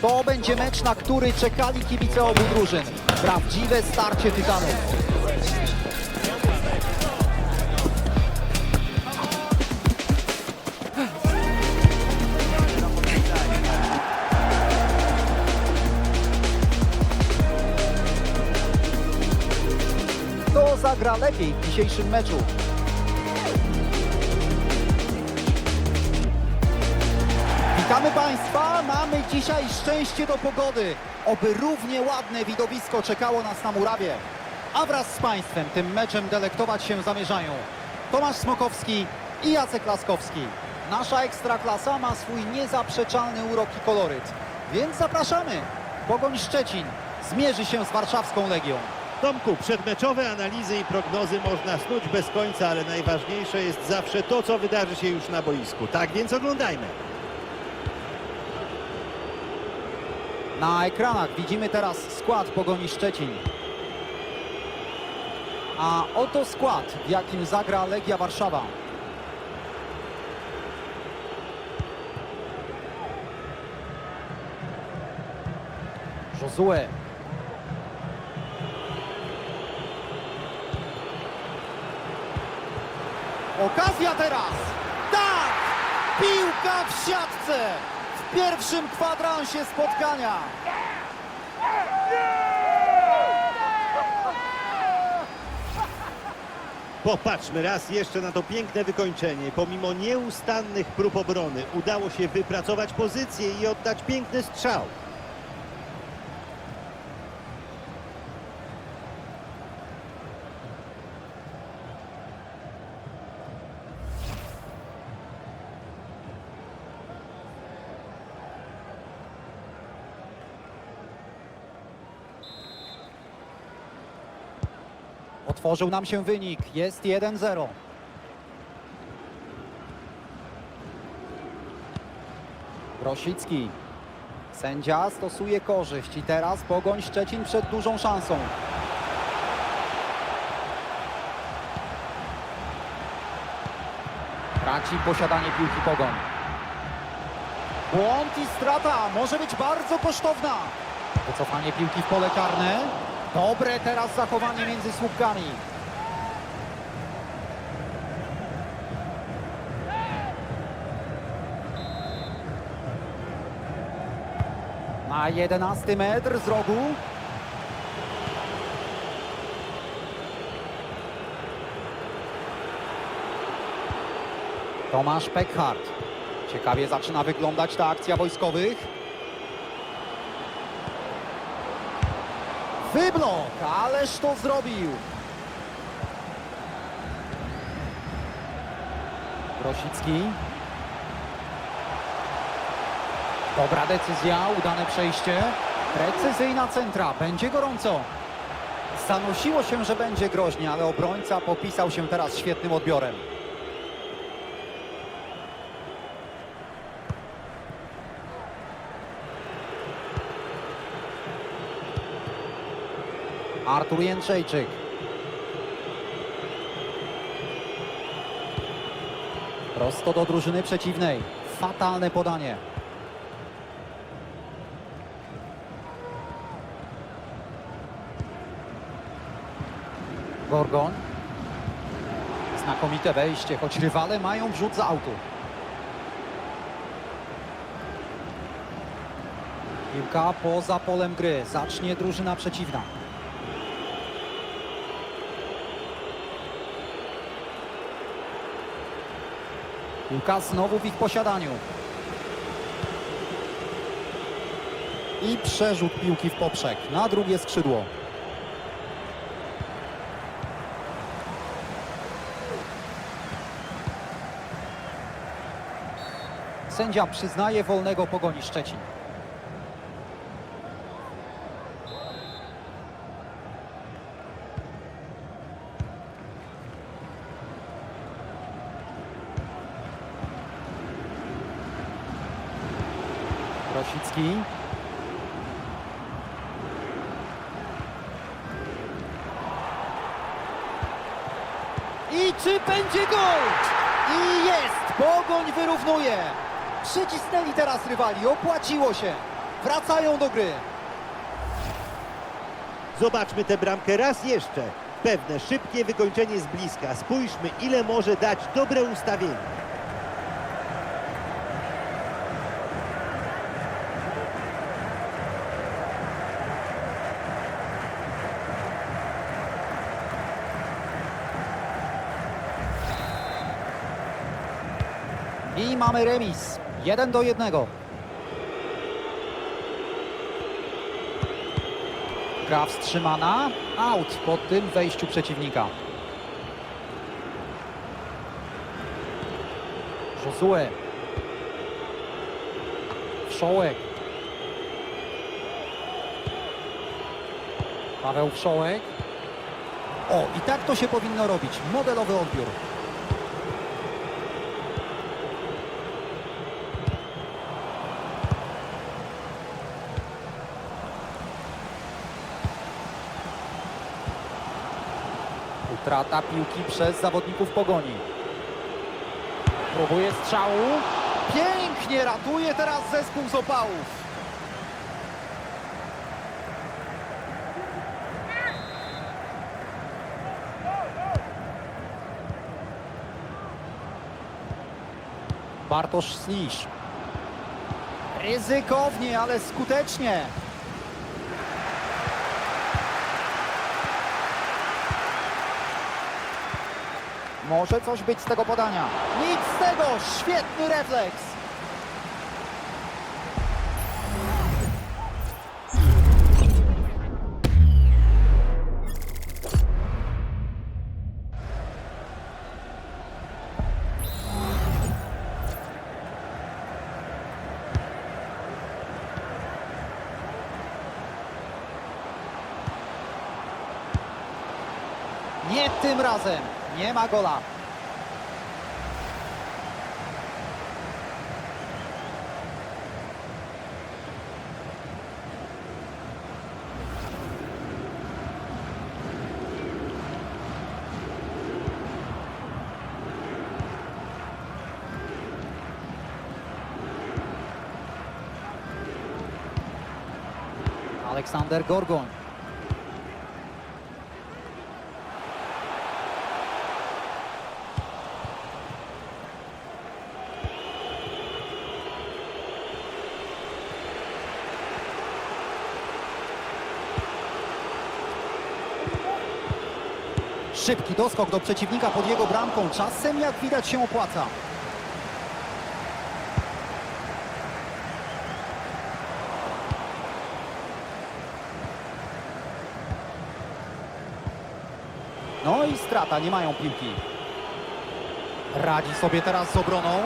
To będzie mecz, na który czekali kibice obu drużyn. Prawdziwe starcie tytanów. Kto zagra lepiej w dzisiejszym meczu? Witamy Państwa, mamy dzisiaj szczęście do pogody. Oby równie ładne widowisko czekało nas na murawie. A wraz z Państwem tym meczem delektować się zamierzają Tomasz Smokowski i Jacek Laskowski. Nasza ekstraklasa ma swój niezaprzeczalny urok i koloryt. Więc zapraszamy. Pogoń Szczecin zmierzy się z warszawską Legią. Tomku, przedmeczowe analizy i prognozy można snuć bez końca, ale najważniejsze jest zawsze to, co wydarzy się już na boisku. Tak więc oglądajmy. Na ekranach widzimy teraz skład Pogoni Szczecin. A oto skład, w jakim zagra Legia Warszawa. Josue. Okazja teraz! Tak! Piłka w siatce! W pierwszym kwadransie spotkania. Popatrzmy raz jeszcze na to piękne wykończenie. Pomimo nieustannych prób obrony udało się wypracować pozycję i oddać piękny strzał. Otworzył nam się wynik. Jest 1-0. Rosicki. Sędzia stosuje korzyść i teraz Pogoń Szczecin przed dużą szansą. Traci posiadanie piłki Pogoń. Błąd i strata może być bardzo kosztowna. Wycofanie piłki w pole karne. Dobre teraz zachowanie między słupkami. Na 11 metr z rogu. Tomasz Peckhardt. Ciekawie zaczyna wyglądać ta akcja wojskowych. Wyblok, ależ to zrobił. Grosicki. Dobra decyzja, udane przejście. Precyzyjna centra, będzie gorąco. Zanosiło się, że będzie groźnie, ale obrońca popisał się teraz świetnym odbiorem. Artur Jędrzejczyk. Prosto do drużyny przeciwnej. Fatalne podanie. Gorgon. Znakomite wejście, choć rywale mają wrzut za autu. Piłka poza polem gry. Zacznie drużyna przeciwna. Piłka znowu w ich posiadaniu. I przerzut piłki w poprzek na drugie skrzydło. Sędzia przyznaje wolnego pogoni Szczecin. I czy będzie gol? I jest! Pogoń wyrównuje. Przycisnęli teraz rywali, opłaciło się. Wracają do gry. Zobaczmy tę bramkę raz jeszcze. Pewne szybkie wykończenie z bliska. Spójrzmy, ile może dać dobre ustawienie. I mamy remis. 1 do 1. Gra wstrzymana. Out po tym wejściu przeciwnika. Josue. Wszołek. Paweł Wszołek. O, i tak to się powinno robić. Modelowy odbiór. Utrata piłki przez zawodników Pogoni. Próbuje strzału. Pięknie ratuje teraz zespół z opałów. Bartosz Slisz. Ryzykownie, ale skutecznie. Może coś być z tego podania. Nic z tego! Świetny refleks! Nie tym razem. Nie ma gola. Aleksander Gorgoń. Szybki doskok do przeciwnika pod jego bramką. Czasem, jak widać, się opłaca. No i strata, nie mają piłki. Radzi sobie teraz z obroną.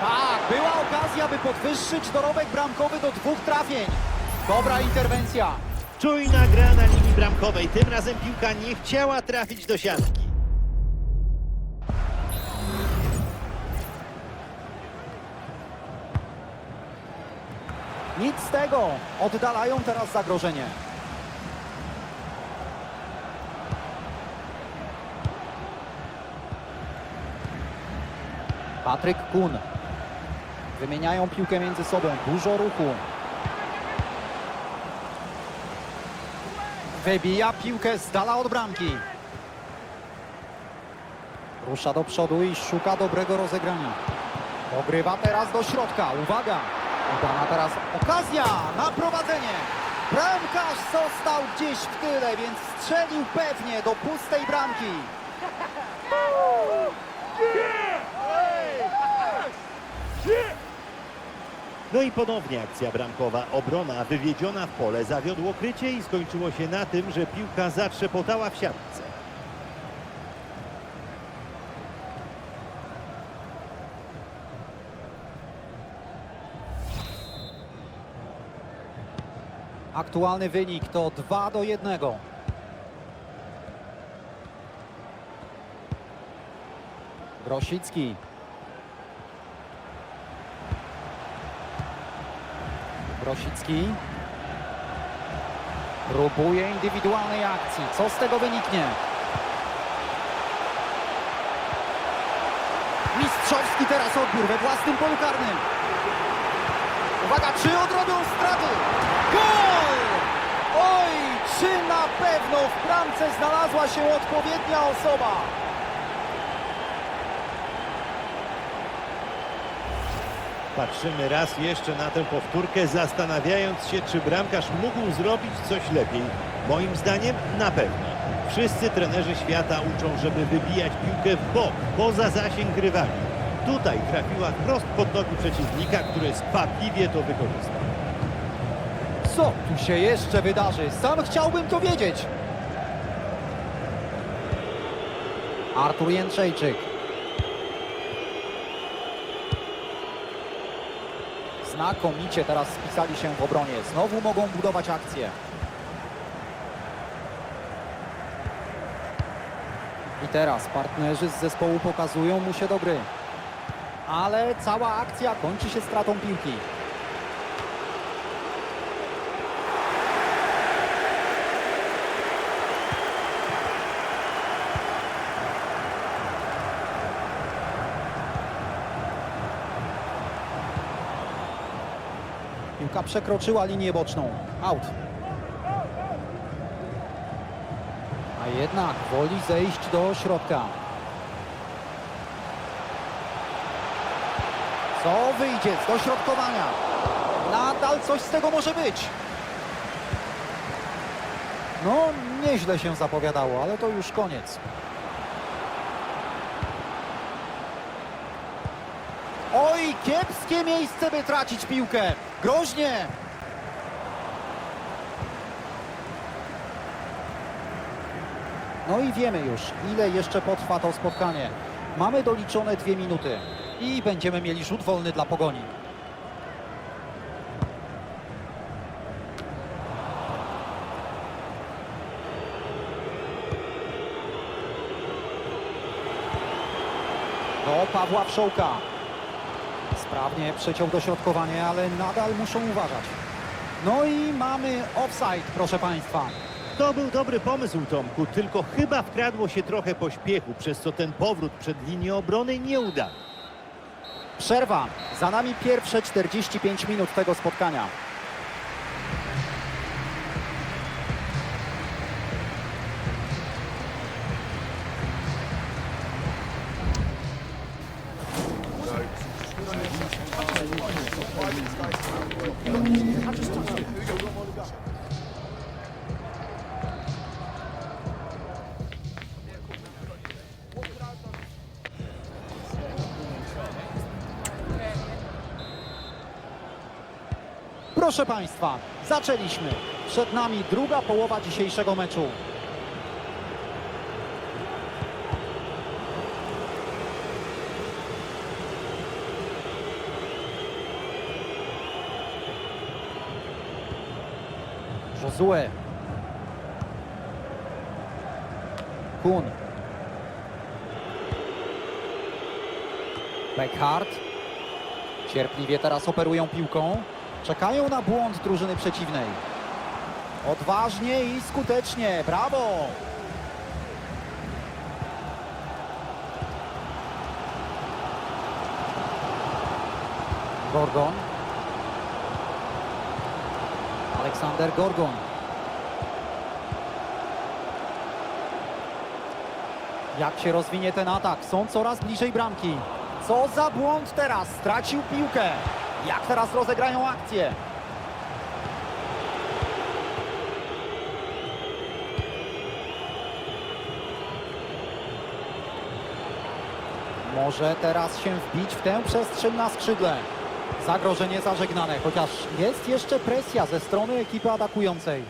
Tak, była okazja, by podwyższyć dorobek bramkowy do dwóch trafień. Dobra interwencja. Czujna gra na linii bramkowej. Tym razem piłka nie chciała trafić do siatki. Nic z tego. Oddalają teraz zagrożenie. Patryk Kun. Wymieniają piłkę między sobą. Dużo ruchu. Wybija piłkę z dala od bramki. Rusza do przodu i szuka dobrego rozegrania. Pogrywa teraz do środka. Uwaga! Udana teraz okazja na prowadzenie. Bramkarz został gdzieś w tyle, więc strzelił pewnie do pustej bramki. No i ponownie akcja bramkowa. Obrona wywiedziona w pole zawiodło krycie i skończyło się na tym, że piłka zatrzepotała w siatce. Aktualny wynik to 2 do 1. Grosicki. Grosicki. Próbuje indywidualnej akcji. Co z tego wyniknie? Mistrzowski teraz odbiór we własnym polu karnym. Uwaga, czy odrobią straty? Gol! Oj, czy na pewno w bramce znalazła się odpowiednia osoba? Patrzymy raz jeszcze na tę powtórkę, zastanawiając się, czy bramkarz mógł zrobić coś lepiej. Moim zdaniem na pewno. Wszyscy trenerzy świata uczą, żeby wybijać piłkę w bok, poza zasięg rywali. Tutaj trafiła wprost pod nogi przeciwnika, który skwapliwie to wykorzystał. Co tu się jeszcze wydarzy? Sam chciałbym to wiedzieć. Artur Jędrzejczyk. Znakomicie teraz spisali się w obronie. Znowu mogą budować akcję. I teraz partnerzy z zespołu pokazują mu się do gry. Ale cała akcja kończy się stratą piłki. Piłka przekroczyła linię boczną. Out. A jednak woli zejść do środka. Co wyjdzie z dośrodkowania? Nadal coś z tego może być. No, nieźle się zapowiadało, ale to już koniec. Oj, kiepskie miejsce, by tracić piłkę. Groźnie. No i wiemy już, ile jeszcze potrwa to spotkanie. Mamy doliczone dwie minuty i będziemy mieli rzut wolny dla Pogoni. Do Pawła Wszołka. Sprawnie przeciął dośrodkowanie, ale nadal muszą uważać. No i mamy offside, proszę Państwa. To był dobry pomysł, Tomku, tylko chyba wkradło się trochę pośpiechu, przez co ten powrót przed linię obrony nie uda. Przerwa. Za nami pierwsze 45 minut tego spotkania. Proszę Państwa, zaczęliśmy. Przed nami druga połowa dzisiejszego meczu. Josue. Kun. Beckhardt. Cierpliwie teraz operują piłką. Czekają na błąd drużyny przeciwnej. Odważnie i skutecznie. Brawo! Gorgon. Aleksander Gorgon. Jak się rozwinie ten atak? Są coraz bliżej bramki. Co za błąd teraz? Stracił piłkę. Jak teraz rozegrają akcję? Może teraz się wbić w tę przestrzeń na skrzydle. Zagrożenie zażegnane, chociaż jest jeszcze presja ze strony ekipy atakującej.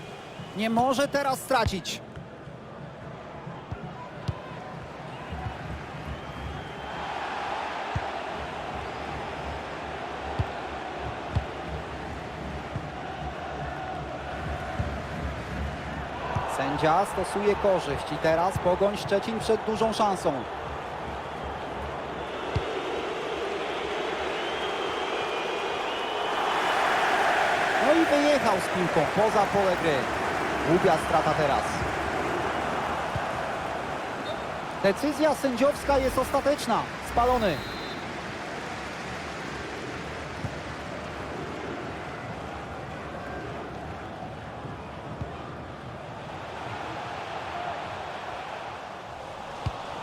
Nie może teraz stracić. Sędzia stosuje korzyść i teraz Pogoń Szczecin przed dużą szansą. No i wyjechał z piłką poza pole gry. Głupia strata teraz. Decyzja sędziowska jest ostateczna. Spalony.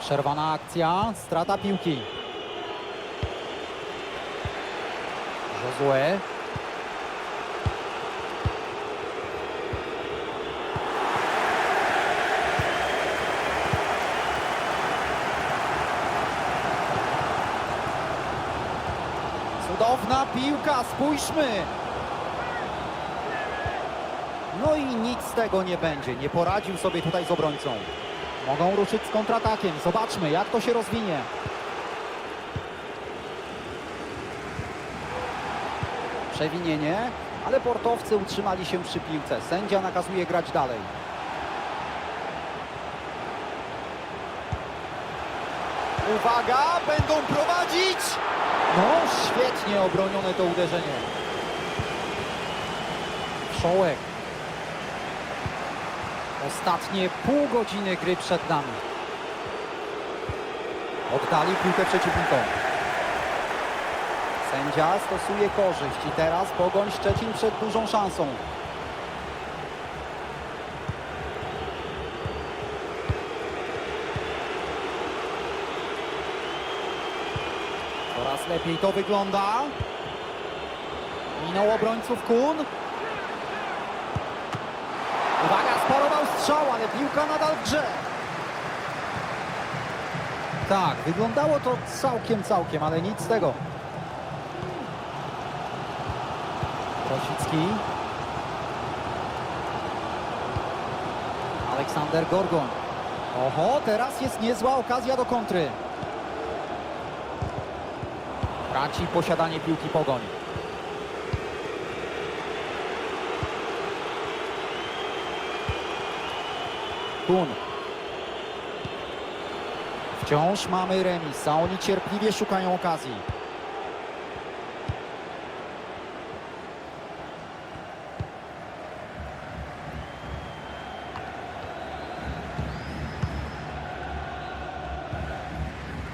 Przerwana akcja, strata piłki. Josue. Cudowna piłka, spójrzmy! No i nic z tego nie będzie. Nie poradził sobie tutaj z obrońcą. Mogą ruszyć z kontratakiem. Zobaczmy, jak to się rozwinie. Przewinienie, ale portowcy utrzymali się przy piłce. Sędzia nakazuje grać dalej. Uwaga, będą prowadzić! No, świetnie obronione to uderzenie. Szołek. Ostatnie pół godziny gry przed nami. Oddali piłkę przeciwnikom. Sędzia stosuje korzyść i teraz Pogoń Szczecin przed dużą szansą. Coraz lepiej to wygląda. Minął obrońców Kun. Uwaga, sparował strzał, ale piłka nadal w grze. Tak, wyglądało to całkiem, całkiem, ale nic z tego. Rosicki. Aleksander Gorgon. Oho, teraz jest niezła okazja do kontry. Traci posiadanie piłki Pogoń. Kun. Wciąż mamy remis, a oni cierpliwie szukają okazji.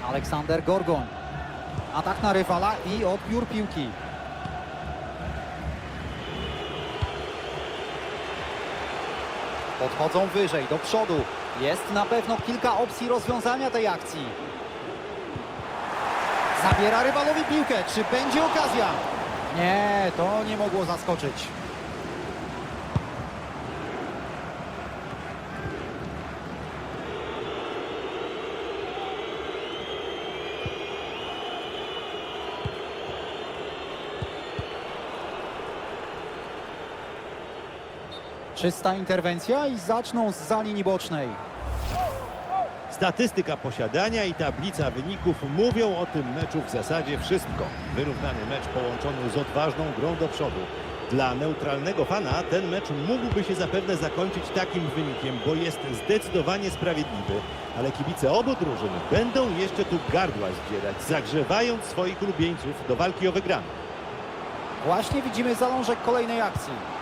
Aleksander Gorgon. Atak na rywala i odbiór piłki. Podchodzą wyżej, do przodu. Jest na pewno kilka opcji rozwiązania tej akcji. Zabiera rywalowi piłkę. Czy będzie okazja? Nie, to nie mogło zaskoczyć. Czysta interwencja i zaczną z za linii bocznej. Statystyka posiadania i tablica wyników mówią o tym meczu w zasadzie wszystko. Wyrównany mecz połączony z odważną grą do przodu. Dla neutralnego fana ten mecz mógłby się zapewne zakończyć takim wynikiem, bo jest zdecydowanie sprawiedliwy. Ale kibice obu drużyn będą jeszcze tu gardła zdzierać, zagrzewając swoich ulubieńców do walki o wygraną. Właśnie widzimy zalążek kolejnej akcji.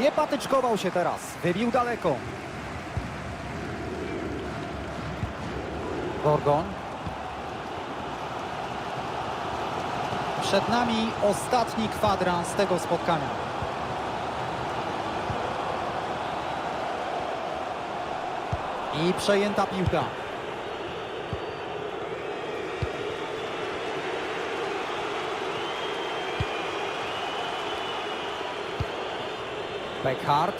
Nie patyczkował się teraz, wybił daleko. Gorgon. Przed nami ostatni kwadrans tego spotkania. I przejęta piłka. Beckhard.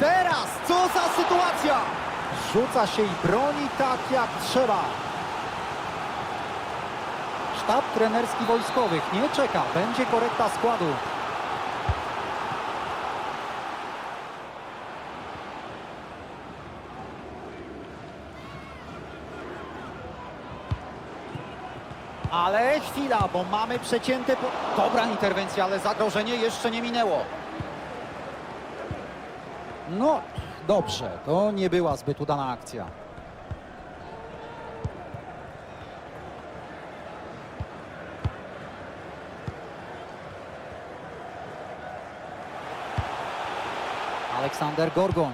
Teraz co za sytuacja! Rzuca się i broni tak jak trzeba. Sztab trenerski wojskowych nie czeka, będzie korekta składu. Ale chwila, bo mamy przecięte... Po... Dobra interwencja, ale zagrożenie jeszcze nie minęło. No, dobrze, to nie była zbyt udana akcja. Aleksander Gorgon.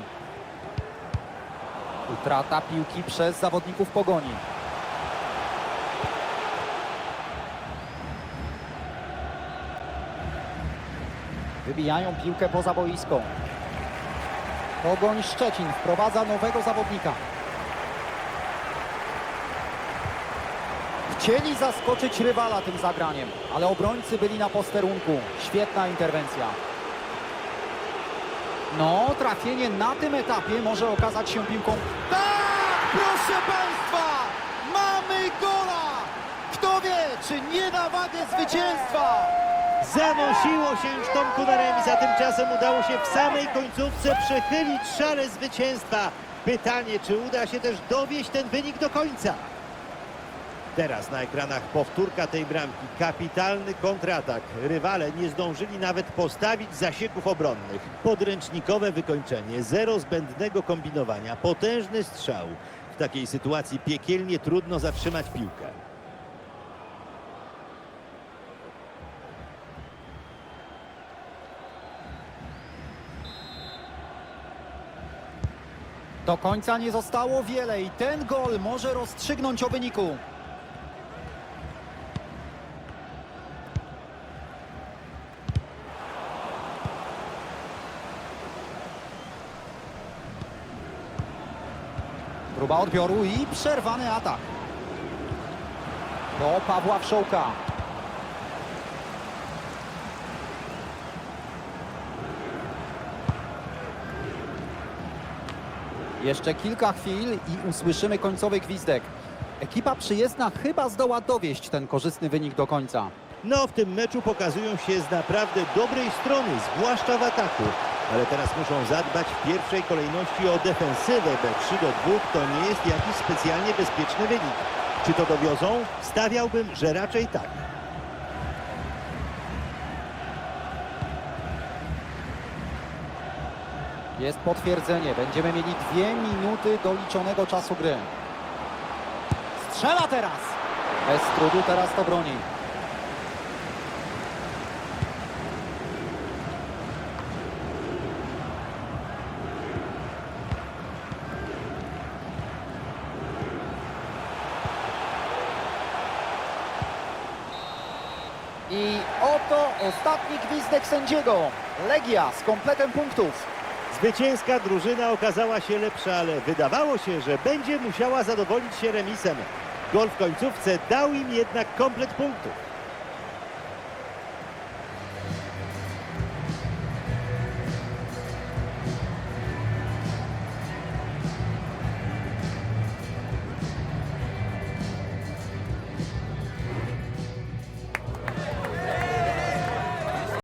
Utrata piłki przez zawodników Pogoni. Wybijają piłkę poza boisko. Pogoń Szczecin wprowadza nowego zawodnika. Chcieli zaskoczyć rywala tym zagraniem, ale obrońcy byli na posterunku. Świetna interwencja. No, trafienie na tym etapie może okazać się piłką. Tak, proszę Państwa! Mamy gola! Kto wie, czy nie na wagę zwycięstwa? Zanosiło się Tomku na remis, a tymczasem udało się w samej końcówce przechylić szale zwycięstwa. Pytanie, czy uda się też dowieść ten wynik do końca? Teraz na ekranach powtórka tej bramki. Kapitalny kontratak. Rywale nie zdążyli nawet postawić zasieków obronnych. Podręcznikowe wykończenie, zero zbędnego kombinowania, potężny strzał. W takiej sytuacji piekielnie trudno zatrzymać piłkę. Do końca nie zostało wiele i ten gol może rozstrzygnąć o wyniku. Próba odbioru i przerwany atak. Do Pawła Wszołka. Jeszcze kilka chwil i usłyszymy końcowy gwizdek. Ekipa przyjezdna chyba zdoła dowieść ten korzystny wynik do końca. No, w tym meczu pokazują się z naprawdę dobrej strony, zwłaszcza w ataku. Ale teraz muszą zadbać w pierwszej kolejności o defensywę, bo 3 do 2 to nie jest jakiś specjalnie bezpieczny wynik. Czy to dowiozą? Stawiałbym, że raczej tak. Jest potwierdzenie. Będziemy mieli dwie minuty doliczonego czasu gry. Strzela teraz! Bez trudu teraz to broni. I oto ostatni gwizdek sędziego. Legia z kompletem punktów. Zwycięska drużyna okazała się lepsza, ale wydawało się, że będzie musiała zadowolić się remisem. Gol w końcówce dał im jednak komplet punktów.